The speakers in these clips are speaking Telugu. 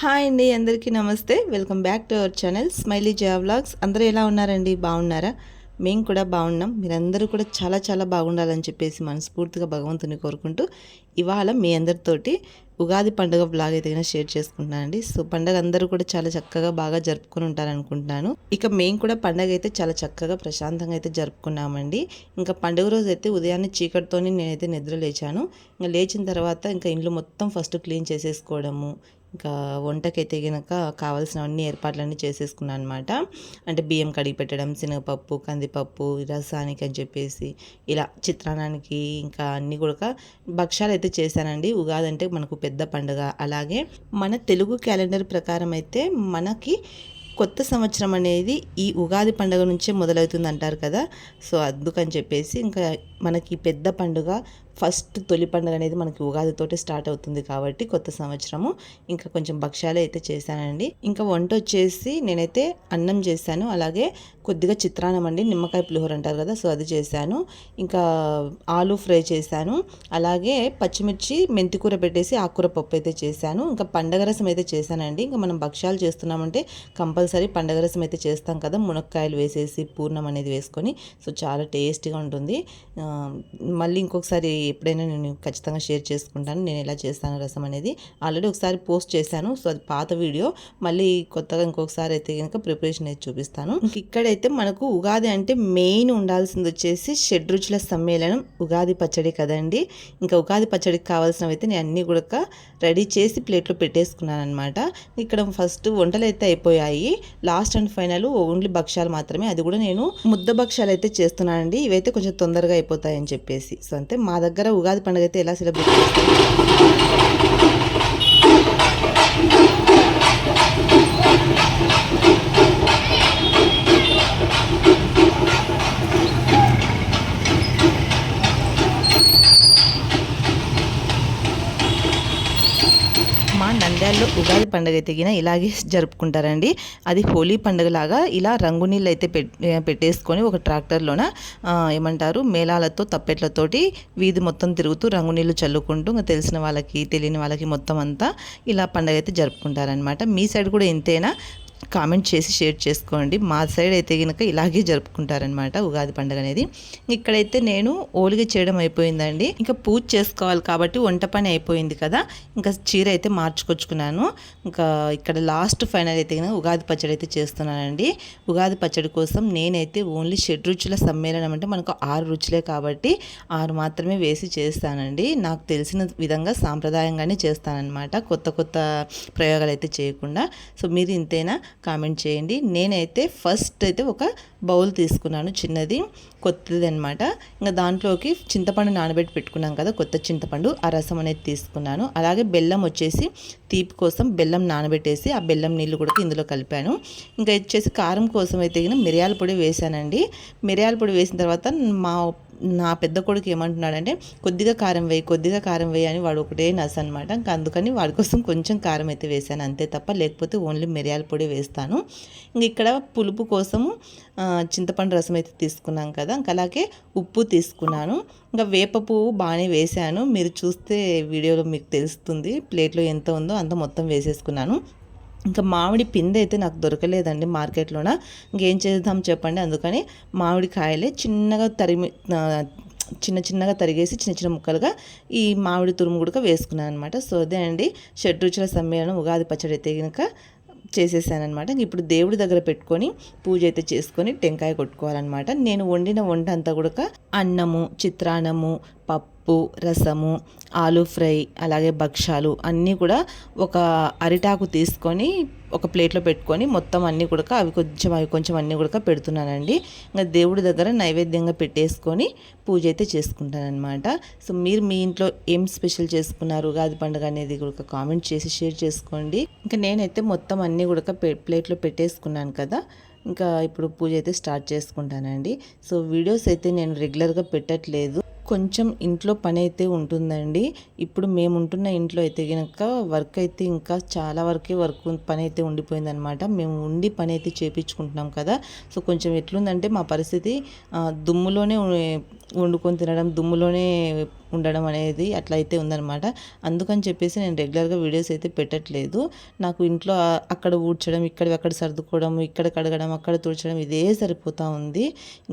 హాయ్ అండి అందరికీ నమస్తే. Welcome back to our channel smiley Jaya vlogs. అందరూ ఎలా ఉన్నారండి? బాగున్నారా? మేము కూడా బాగున్నాం. మీరందరూ కూడా చాలా చాలా బాగుండాలని చెప్పేసి మనస్ఫూర్తిగా భగవంతుని కోరుకుంటూ ఇవాళ మీ అందరితోటి ఉగాది పండుగ బ్లాగ్ అయితే షేర్ చేసుకుంటున్నానండి సో పండుగ అందరూ కూడా చాలా చక్కగా బాగా జరుపుకొని ఉంటారనుకుంటున్నాను. ఇక మేము కూడా పండుగ అయితే చాలా చక్కగా ప్రశాంతంగా అయితే జరుపుకున్నామండి. ఇంకా పండుగ రోజు అయితే ఉదయాన్నే చీకటితోనే నేనైతే నిద్ర లేచాను. ఇంకా లేచిన తర్వాత ఇంకా ఇండ్లు మొత్తం ఫస్ట్ క్లీన్ చేసేసుకోవడము ఇంకా వంటకైతే కనుక కావాల్సినవన్నీ ఏర్పాట్లన్నీ చేసేసుకున్నాను అనమాట అంటే బియ్యం కడిగి పెట్టడం శనగపప్పు కందిపప్పు రసానికి అని చెప్పేసి ఇలా చిత్రాన్నానికి ఇంకా అన్నీ కూడా భక్ష్యాలు అయితే చేశానండి. ఉగాది అంటే మనకు పెద్ద పండుగ. అలాగే మన తెలుగు క్యాలెండర్ ప్రకారం అయితే మనకి కొత్త సంవత్సరం అనేది ఈ ఉగాది పండుగ నుంచే మొదలవుతుంది అంటారు కదా. సో అందుకని చెప్పేసి ఇంకా మనకి పెద్ద పండుగ ఫస్ట్ తొలి పండుగ అనేది మనకి ఉగాదితోటి స్టార్ట్ అవుతుంది కాబట్టి కొత్త సంవత్సరము. ఇంకా కొంచెం భక్ష్యాలు అయితే చేశానండి. ఇంకా వంట వచ్చేసి నేనైతే అన్నం చేశాను. అలాగే కొద్దిగా చిత్రాన్నం అండి. నిమ్మకాయ పులిహోర అంటారు కదా సో అది చేశాను. ఇంకా ఆలు ఫ్రై చేశాను. అలాగే పచ్చిమిర్చి మెంతికూర పెట్టేసి ఆకుకూర పప్పు అయితే చేశాను. ఇంకా పండగ రసం అయితే చేశానండి. ఇంకా మనం భక్ష్యాలు చేస్తున్నామంటే కంపల్సరీ పండగ రసం అయితే చేస్తాం కదా. మునక్కాయలు వేసేసి పూర్ణం అనేది వేసుకొని. సో చాలా టేస్టీగా ఉంటుంది. మళ్ళీ ఇంకొకసారి ఎప్పుడైనా నేను ఖచ్చితంగా షేర్ చేసుకుంటాను. నేను ఎలా చేస్తాను రసం అనేది ఆల్రెడీ ఒకసారి పోస్ట్ చేశాను. సో అది పాత వీడియో. మళ్ళీ కొత్తగా ఇంకొకసారి అయితే కనుక ప్రిపరేషన్ అయితే చూపిస్తాను. ఇక్కడైతే మనకు ఉగాది అంటే మెయిన్ ఉండాల్సింది వచ్చేసి షడ్రుచుల సమ్మేళనం ఉగాది పచ్చడి కదండి. ఇంకా ఉగాది పచ్చడికి కావాల్సినవి అయితే నేను అన్నీ కూడా రెడీ చేసి ప్లేట్లో పెట్టేసుకున్నాను అనమాట ఇక్కడ ఫస్ట్ వంటలు అయితే అయిపోయాయి. లాస్ట్ అండ్ ఫైనల్ ఓన్లీ భక్ష్యాలు మాత్రమే. అది కూడా నేను ముద్ద భక్ష్యాలు అయితే చేస్తున్నానండి. ఇవైతే కొంచెం తొందరగా అయిపోతాయని చెప్పేసి. సో అంతే. మా దగ్గర దగ్గర ఉగాది పండుగ అయితే ఎలా సెలబ్రేట్ మా నంద్యాలలో ఉగాది పండుగ అయితే ఇలాగే జరుపుకుంటారండి. అది హోలీ పండుగలాగా ఇలా రంగు నీళ్ళు అయితే పెట్టేసుకొని ఒక ట్రాక్టర్లోన ఏమంటారు మేళాలతో తప్పెట్లతోటి వీధి మొత్తం తిరుగుతూ రంగు నీళ్ళు చల్లుకుంటూ ఇంకా తెలిసిన వాళ్ళకి తెలియని వాళ్ళకి మొత్తం అంతా ఇలా పండుగ అయితే జరుపుకుంటారనమాట మీ సైడ్ కూడా ఇంతేనా? కామెంట్ చేసి షేర్ చేసుకోండి. మా సైడ్ అయితే కనుక ఇలాగే జరుపుకుంటారనమాట ఉగాది పండుగ అనేది. ఇక్కడైతే నేను ఓలిగ చేయడం అయిపోయిందండి. ఇంకా పూజ చేసుకోవాలి కాబట్టి వంట పని అయిపోయింది కదా. ఇంకా చీర అయితే మార్చుకొచ్చుకున్నాను. ఇంకా ఇక్కడ లాస్ట్ ఫైనల్ అయితే కనుక ఉగాది పచ్చడి అయితే చేస్తున్నానండి. ఉగాది పచ్చడి కోసం నేనైతే ఓన్లీ షెడ్ రుచుల సమ్మేళనం అంటే మనకు ఆరు రుచులే కాబట్టి ఆరు మాత్రమే వేసి చేస్తానండి. నాకు తెలిసిన విధంగా సాంప్రదాయంగానే చేస్తానన్నమాట. కొత్త కొత్త ప్రయోగాలు అయితే చేయకుండా. సో మీరు ఇంతేనా? కామెంట్ చేయండి. నేనైతే ఫస్ట్ అయితే ఒక బౌల్ తీసుకున్నాను చిన్నది కొత్తది అనమాట ఇంకా దాంట్లోకి చింతపండు నానబెట్టి పెట్టుకున్నాం కదా కొత్త చింతపండు ఆ రసం అనేది తీసుకున్నాను. అలాగే బెల్లం వచ్చేసి తీపి కోసం బెల్లం నానబెట్టేసి ఆ బెల్లం నీళ్ళు కూడా ఇందులో కలిపాను. ఇంకా వచ్చేసి కారం కోసం అయితే మిరియాల పొడి వేసానండి మిరియాల పొడి వేసిన తర్వాత మా నా పెద్ద కొడుకు ఏమంటున్నాడంటే కొద్దిగా కారం వేయి కొద్దిగా కారం వేయి అని వాడు ఒకటే నస అనమాట ఇంకా అందుకని వాడి కోసం కొంచెం కారం అయితే వేసాను అంతే తప్ప లేకపోతే ఓన్లీ మిరియాల పొడి వేస్తాను ఇంక ఇక్కడ పులుపు కోసము చింతపండు రసం అయితే తీసుకున్నాం కదా ఇంకా అలాగే ఉప్పు తీసుకున్నాను. ఇంకా వేప పువ్వు బాగానే వేసాను మీరు చూస్తే వీడియోలో మీకు తెలుస్తుంది ప్లేట్లో ఎంత ఉందో అంత మొత్తం వేసేసుకున్నాను. ఇంకా మామిడి పిండి అయితే నాకు దొరకలేదండి మార్కెట్లోన. ఇంకేం చేద్దాం చెప్పండి. అందుకని మామిడి కాయలే చిన్నగా తరిమి చిన్న చిన్నగా తరిగేసి చిన్న చిన్న ముక్కలుగా ఈ మామిడి తురుము కూడా వేసుకున్నాను అనమాట సో అదే అండి. షడ్రుచుల సమ్మేళనం ఉగాది పచ్చడి అయితే కనుక చేసేసానమాట ఇప్పుడు దేవుడి దగ్గర పెట్టుకొని పూజ అయితే చేసుకొని టెంకాయ కొట్టుకోవాలన్నమాట. నేను వండిన వంట అంతా కూడా అన్నము చిత్రాన్నము పప్పు రసము ఆలు ఫ్రై అలాగే భక్షాలు అన్నీ కూడా ఒక అరిటాకు తీసుకొని ఒక ప్లేట్లో పెట్టుకొని మొత్తం అన్నీ కూడా అవి కొంచెం అవి కొంచెం అన్నీ కూడా పెడుతున్నానండి. ఇంకా దేవుడి దగ్గర నైవేద్యంగా పెట్టేసుకొని పూజ అయితే చేసుకుంటానమాట సో మీరు మీ ఇంట్లో ఏం స్పెషల్ చేసుకున్నారు? ఉగాది పండుగ అనేది కూడా కామెంట్ చేసి షేర్ చేసుకోండి. ఇంకా నేనైతే మొత్తం అన్నీ కూడా ప్లేట్లో పెట్టేసుకున్నాను కదా. ఇంకా ఇప్పుడు పూజ అయితే స్టార్ట్ చేసుకుంటానండి. సో వీడియోస్ అయితే నేను రెగ్యులర్గా పెట్టట్లేదు. కొంచెం ఇంట్లో పని అయితే ఉంటుందండి. ఇప్పుడు మేము ఉంటున్న ఇంట్లో అయితే కనుక వర్క్ అయితే ఇంకా చాలా వరకే వర్క్ పని అయితే ఉండిపోయిందనమాట. మేము ఉండి పని అయితే చేపించుకుంటున్నాం కదా. సో కొంచెం ఎట్లుందంటే మా పరిస్థితి దుమ్ములోనే వండుకొని తినడం దుమ్ములోనే ఉండడం అనేది అట్లా అయితే ఉందనమాట అందుకని చెప్పేసి నేను రెగ్యులర్గా వీడియోస్ అయితే పెట్టట్లేదు. నాకు ఇంట్లో అక్కడ ఊడ్చడం ఇక్కడ అక్కడ సర్దుకోవడం ఇక్కడ కడగడం అక్కడ తుడచడం ఇదే సరిపోతూ ఉంది.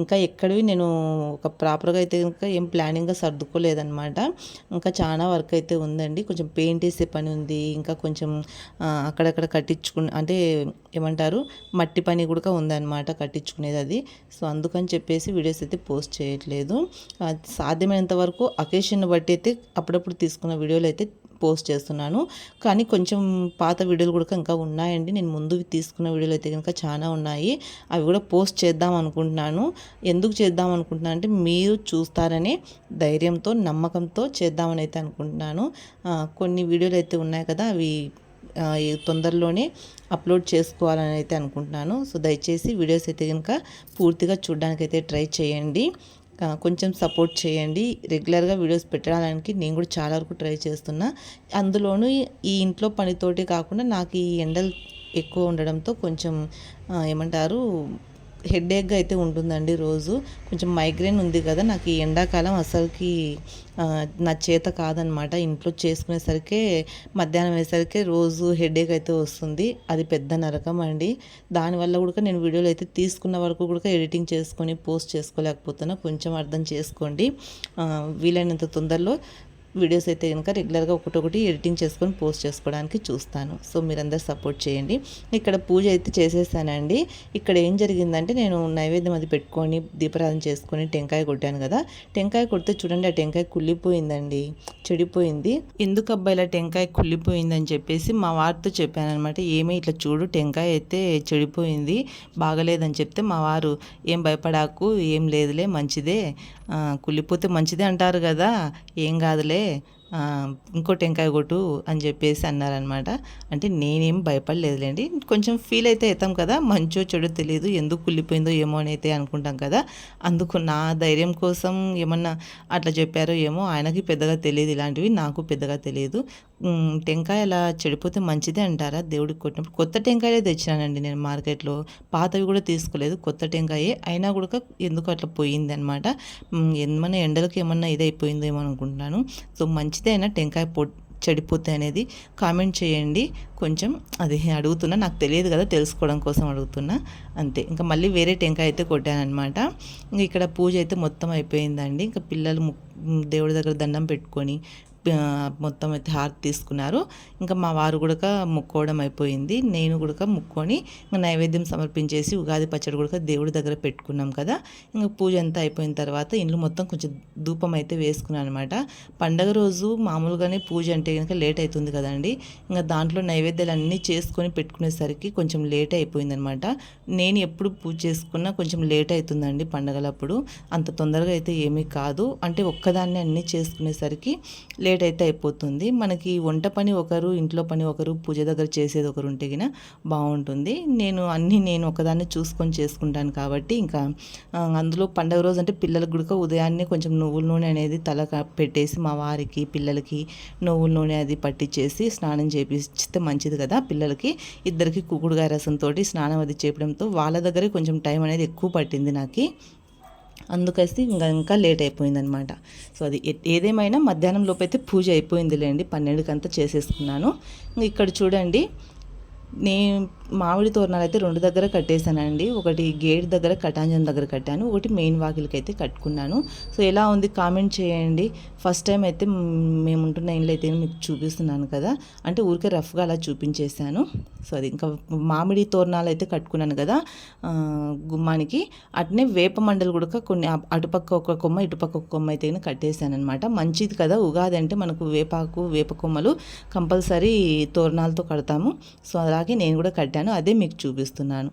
ఇంకా ఎక్కడివి నేను ఒక ప్రాపర్గా అయితే ఇంకా ఏం ప్లానింగ్గా సర్దుకోలేదనమాట ఇంకా చాలా వర్క్ అయితే ఉందండి. కొంచెం పెయింట్ వేసే పని ఉంది. ఇంకా కొంచెం అక్కడక్కడ కట్టించుకు అంటే ఏమంటారు? మట్టి పని కూడా ఉందన్నమాట కట్టించుకునేది అది. సో అందుకని చెప్పేసి వీడియోస్ అయితే పోస్ట్ చేయట్లేదు. సాధ్యమైనంత వరకు అకేషన్ బట్టి అయితే అప్పుడప్పుడు తీసుకున్న వీడియోలు అయితే పోస్ట్ చేస్తున్నాను. కానీ కొంచెం పాత వీడియోలు కూడా ఇంకా ఉన్నాయండి. నేను ముందు తీసుకున్న వీడియోలు అయితే కనుక చాలా ఉన్నాయి. అవి కూడా పోస్ట్ చేద్దాం అనుకుంటున్నాను. ఎందుకు చేద్దాం అనుకుంటున్నాను అంటే మీరు చూస్తారనే ధైర్యంతో నమ్మకంతో చేద్దామని అయితే అనుకుంటున్నాను. కొన్ని వీడియోలు అయితే ఉన్నాయి కదా అవి తొందరలోనే అప్లోడ్ చేసుకోవాలని అయితే అనుకుంటున్నాను. సో దయచేసి వీడియోస్ అయితే కనుక పూర్తిగా చూడడానికి అయితే ట్రై చేయండి. కొంచెం సపోర్ట్ చేయండి. రెగ్యులర్గా వీడియోస్ పెట్టడానికి నేను కూడా చాలా వరకు ట్రై చేస్తున్నా. అందులోనూ ఈ ఇంట్లో పనితోటి కాకుండా నాకు ఈ ఎండలు ఎక్కువ ఉండడంతో కొంచెం ఏమంటారు హెడేక్గా అయితే ఉంటుందండి రోజు. కొంచెం మైగ్రేన్ ఉంది కదా నాకు ఈ ఎండాకాలం అసలుకి నా చేత కాదనమాట. ఇంట్లో చేసుకునేసరికి మధ్యాహ్నం అయ్యేసరికి రోజు హెడేక్ అయితే వస్తుంది. అది పెద్ద నరకం అండి. దానివల్ల కూడా నేను వీడియోలు అయితే తీసుకున్న వరకు కూడా ఎడిటింగ్ చేసుకొని పోస్ట్ చేసుకోలేకపోతున్నా. కొంచెం అర్థం చేసుకోండి. వీలైనంత తొందరలో వీడియోస్ అయితే కనుక రెగ్యులర్గా ఒకటొకటి ఎడిటింగ్ చేసుకొని పోస్ట్ చేసుకోవడానికి చూస్తాను. సో మీరందరూ సపోర్ట్ చేయండి. ఇక్కడ పూజ అయితే చేసేసానండి. ఇక్కడ ఏం జరిగిందంటే నేను నైవేద్యం అది పెట్టుకొని దీపారాధన చేసుకొని టెంకాయ కొట్టాను కదా. టెంకాయ కొడితే చూడండి ఆ టెంకాయ కుళ్ళిపోయిందండి. చెడిపోయింది. ఎందుకు అబ్బాయి ఇలా టెంకాయ కుళ్ళిపోయిందని చెప్పేసి మా వారితో చెప్పాను అనమాట ఏమీ ఇట్లా చూడు టెంకాయ అయితే చెడిపోయింది బాగలేదని చెప్తే మా వారు ఏం భయపడాకు ఏం లేదులే మంచిదే. కుళ్ళిపోతే మంచిదే అంటారు కదా. ఏం కాదులే. ఇంకో టెంకాయ కొట్టు అని చెప్పేసి అన్నారనమాట అంటే నేనేం భయపడలేదులేండి. కొంచెం ఫీల్ అయితే అవుతాం కదా. మంచో చెడు తెలియదు ఎందుకు కుళ్ళిపోయిందో ఏమో అని అయితే అనుకుంటాం కదా. అందుకు నా ధైర్యం కోసం ఏమన్నా అట్లా చెప్పారో ఏమో ఆయనకి పెద్దగా తెలియదు. ఇలాంటివి నాకు పెద్దగా తెలియదు. టెంకాయ అలా చెడిపోతే మంచిదే అంటారా? దేవుడికి కొట్టినప్పుడు కొత్త టెంకాయలే తెచ్చినానండి నేను మార్కెట్లో. పాతవి కూడా తీసుకోలేదు కొత్త టెంకాయే. అయినా కూడా ఎందుకు అట్లా పోయింది అనమాట ఏమన్నా ఎండలకు ఏమన్నా ఇదైపోయిందేమో అనుకుంటున్నాను. సో మంచిదే అయినా టెంకాయ పొ చెడిపోతే అనేది కామెంట్ చేయండి. కొంచెం అది అడుగుతున్నా నాకు తెలియదు కదా తెలుసుకోవడం కోసం అడుగుతున్నా. అంతే. ఇంకా మళ్ళీ వేరే టెంకాయ అయితే కొట్టానమాట ఇంకా ఇక్కడ పూజ అయితే మొత్తం అయిపోయిందండి. ఇంకా పిల్లలు ము- దేవుడి దగ్గర దండం పెట్టుకొని మొత్తం అయితే హారతి తీసుకున్నారు. ఇంకా మా వారు కూడా ముక్కోవడం అయిపోయింది. నేను కూడా ముక్కొని ఇంకా నైవేద్యం సమర్పించేసి ఉగాది పచ్చడి కూడా దేవుడి దగ్గర పెట్టుకున్నాం కదా. ఇంకా పూజ అంతా అయిపోయిన తర్వాత ఇండ్లు మొత్తం కొంచెం ధూపం అయితే వేసుకున్నాను అనమాట పండగ రోజు మామూలుగానే పూజ అంటే కనుక లేట్ అవుతుంది కదండి. ఇంకా దాంట్లో నైవేద్యాలు అన్నీ చేసుకొని పెట్టుకునేసరికి కొంచెం లేట్ అయిపోయింది అనమాట నేను ఎప్పుడు పూజ చేసుకున్నా కొంచెం లేట్ అవుతుందండి పండగలప్పుడు. అంత తొందరగా అయితే ఏమీ కాదు. అంటే ఒక్కదాన్ని అన్నీ చేసుకునేసరికి లేట్ అయితే అయిపోతుంది. మనకి వంట పని ఒకరు ఇంట్లో పని ఒకరు పూజ దగ్గర చేసేది ఒకరు ఉంటే గిన బాగుంటుంది. నేను అన్నీ నేను ఒకదాన్ని చూసుకొని చేసుకుంటాను కాబట్టి ఇంకా అందులో పండగ రోజు అంటే పిల్లలకు కూడా ఉదయాన్నే కొంచెం నువ్వుల నూనె అనేది తల పెట్టేసి మా వారికి పిల్లలకి నువ్వుల నూనె అది పట్టించేసి స్నానం చేపిస్తే మంచిది కదా పిల్లలకి. ఇద్దరికి కుకుడుగాయ రసంతో స్నానం అది చేయడంతో వాళ్ళ దగ్గరే కొంచెం టైం అనేది ఎక్కువ పట్టింది నాకు. అందుకేసి ఇంకా ఇంకా లేట్ అయిపోయిందనమాట. సో అది ఏదేమైనా మధ్యాహ్నం లోపైతే అయితే పూజ అయిపోయిందిలేండి. పన్నెండుకంతా చేసేసుకున్నాను. ఇక్కడ చూడండి నేను మామిడి తోరణాలు అయితే రెండు దగ్గర కట్టేశానండి. ఒకటి గేట్ దగ్గర కటాంజన్ దగ్గర కట్టాను. ఒకటి మెయిన్ వాకిలికి అయితే కట్టుకున్నాను. సో ఎలా ఉంది కామెంట్ చేయండి. ఫస్ట్ టైం అయితే మేము ఉంటున్న ఇండ్లు అయితే మీకు చూపిస్తున్నాను కదా. అంటే ఊరికే రఫ్గా అలా చూపించేశాను. సో అది ఇంకా మామిడి తోరణాలు అయితే కట్టుకున్నాను కదా గుమ్మానికి. అట్నే వేప మండలు కూడా కొన్ని అటుపక్క ఒక కొమ్మ ఇటుపక్క ఒక కొమ్మ అయితే కట్టేశాను అనమాట మంచిది కదా ఉగాది అంటే మనకు వేపాకు వేప కొమ్మలు కంపల్సరీ తోరణాలతో కడతాము. సో అలాగే నేను కూడా కట్టాను. అదే మీకు చూపిస్తున్నాను.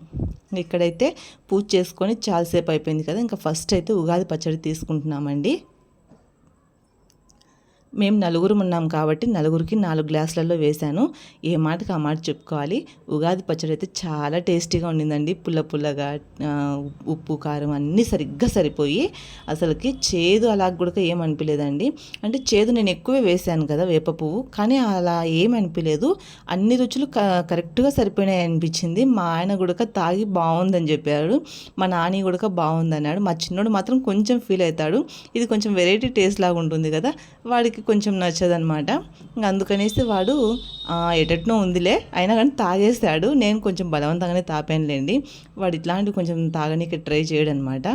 ఇక్కడైతే పూజ చేసుకొని చాలాసేపు అయిపోయింది కదా ఇంకా ఫస్ట్ అయితే ఉగాది పచ్చడి తీసుకుంటున్నామండి. మేము నలుగురు ఉన్నాం కాబట్టి నలుగురికి నాలుగు గ్లాసులలో వేశాను. ఏ మాటకి ఆ మాట చెప్పుకోవాలి. ఉగాది పచ్చడి అయితే చాలా టేస్టీగా ఉండిందండి. పుల్ల పుల్లగా ఉప్పు కారం అన్నీ సరిగ్గా సరిపోయి అసలుకి చేదు అలా కూడా ఏం అంటే చేదు నేను ఎక్కువే వేశాను కదా వేప పువ్వు. కానీ అలా ఏమనిపించలేదు అన్ని రుచులు క కరెక్ట్గా సరిపోయినాయి అనిపించింది. మా ఆయన కూడా తాగి బాగుందని చెప్పాడు. మా నాని కూడా బాగుందన్నాడు. మా చిన్నోడు మాత్రం కొంచెం ఫీల్ అవుతాడు. ఇది కొంచెం వెరైటీ టేస్ట్ లాగా ఉంటుంది కదా. వాడికి కొంచెం నచ్చదనమాట. అందుకనేసి వాడు ఎటట్నో ఉందిలే అయినా కానీ తాగేస్తాడు నేను కొంచెం బలవంతంగానే తాపానులేండి. వాడు ఇట్లాంటివి కొంచెం తాగనీకి ట్రై చేయడనమాట.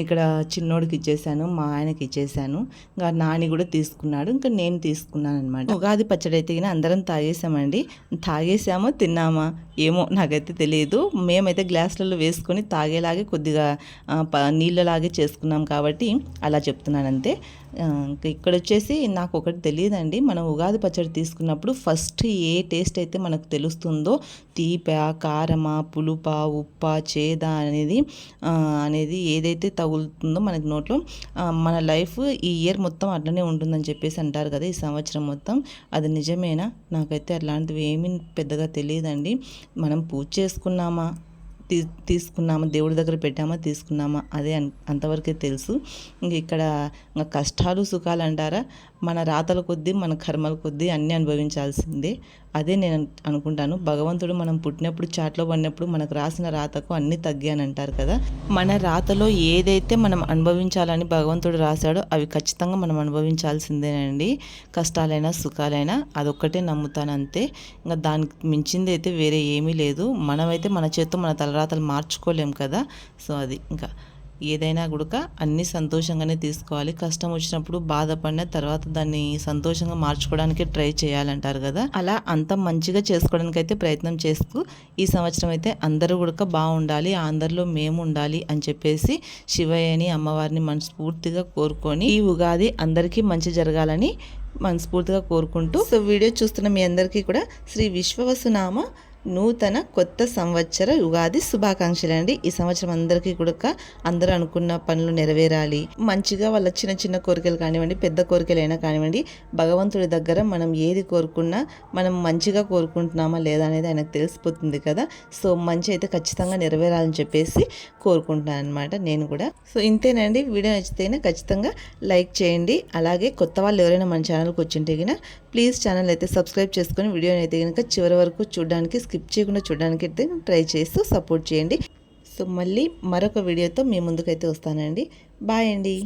ఇక్కడ చిన్నోడికి ఇచ్చేసాను మా ఆయనకి ఇచ్చేసాను. ఇంకా నాని కూడా తీసుకున్నాడు ఇంకా నేను తీసుకున్నాను అనమాట ఉగాది పచ్చడి అయితే కానీ అందరం తాగేసామండి. తాగేసామో తిన్నామా ఏమో నాకైతే తెలియదు. మేమైతే గ్లాసులలో వేసుకొని తాగేలాగే కొద్దిగా నీళ్ళలాగే చేసుకున్నాం కాబట్టి అలా చెప్తున్నాను అంతే ఇక్కడ వచ్చేసి నాకు ఒకటి తెలియదండి మనం ఉగాది పచ్చడి తీసుకున్నప్పుడు ఫస్ట్ ఏ టేస్ట్ అయితే మనకు తెలుస్తుందో తీప కారమా పులుప ఉప్ప చేద అనేది అనేది ఏదైతే తగులుతుందో మనకి నోట్లో మన లైఫ్ ఈ ఇయర్ మొత్తం అట్లనే ఉంటుందని చెప్పేసి అంటారు కదా ఈ సంవత్సరం మొత్తం. అది నిజమేనా? నాకైతే అట్లాంటివి ఏమీ పెద్దగా తెలియదండి మనం పూజ చేసుకున్నామా? తీ తీసుకున్నామా? దేవుడి దగ్గర పెట్టామా? తీసుకున్నామా? అదే అంతవరకే తెలుసు. ఇంక ఇక్కడ ఇంకా కష్టాలు సుఖాలు అంటారా? మన రాతల కొద్దీ మన కర్మల కొద్దీ అన్నీ అనుభవించాల్సిందే. అదే నేను అనుకుంటాను. భగవంతుడు మనం పుట్టినప్పుడు చాట్లో పడినప్పుడు మనకు రాసిన రాతకు అన్నీ తగ్గాయని అంటారు కదా. మన రాతలో ఏదైతే మనం అనుభవించాలని భగవంతుడు రాశాడో అవి ఖచ్చితంగా మనం అనుభవించాల్సిందేనండి. కష్టాలైనా సుఖాలైనా అదొక్కటే నమ్ముతాను అంతే ఇంకా దానికి మించింది అయితే వేరే ఏమీ లేదు. మనమైతే మన చేత్తో మన తలరాతలు మార్చుకోలేం కదా. సో అది ఇంకా ఏదైనా కూడా అన్నీ సంతోషంగానే తీసుకోవాలి. కష్టం వచ్చినప్పుడు బాధపడిన తర్వాత దాన్ని సంతోషంగా మార్చుకోవడానికి ట్రై చేయాలంటారు కదా. అలా అంత మంచిగా చేసుకోవడానికి అయితే ప్రయత్నం చేస్తూ ఈ సంవత్సరం అయితే అందరూ కూడా బాగుండాలి అందరిలో మేము ఉండాలి అని చెప్పేసి శివయ్యని అమ్మవారిని మనస్ఫూర్తిగా కోరుకొని ఈ ఉగాది అందరికీ మంచి జరగాలని మనస్ఫూర్తిగా కోరుకుంటూ సో వీడియో చూస్తున్న మీ అందరికీ కూడా శ్రీ విశ్వవసునామ నూతన కొత్త సంవత్సర ఉగాది శుభాకాంక్షలు అండి. ఈ సంవత్సరం అందరికీ కూడా అందరూ అనుకున్న పనులు నెరవేరాలి. మంచిగా వాళ్ళ చిన్న చిన్న కోరికలు కానివ్వండి పెద్ద కోరికలైనా కానివ్వండి భగవంతుడి దగ్గర మనం ఏది కోరుకున్నా మనం మంచిగా కోరుకుంటున్నామా లేదా అనేది ఆయనకు తెలిసిపోతుంది కదా. సో మంచి అయితే ఖచ్చితంగా నెరవేరాలని చెప్పేసి కోరుకుంటున్నాను అనమాట నేను కూడా. సో ఇంతేనండి. వీడియో నచ్చితేనే ఖచ్చితంగా లైక్ చేయండి. అలాగే కొత్త వాళ్ళు ఎవరైనా మన ఛానల్కి వచ్చింటే కనుక ప్లీజ్ ఛానల్ అయితే సబ్స్క్రైబ్ చేసుకొని వీడియోని అయితే కనుక చివరి వరకు చూడడానికి స్కిప్ చేయకుండా చూడడానికి అయితే ట్రై చేస్తూ సపోర్ట్ చేయండి. సో మళ్ళీ మరొక వీడియోతో మీ ముందుకైతే వస్తానండి. బాయ్ అండి.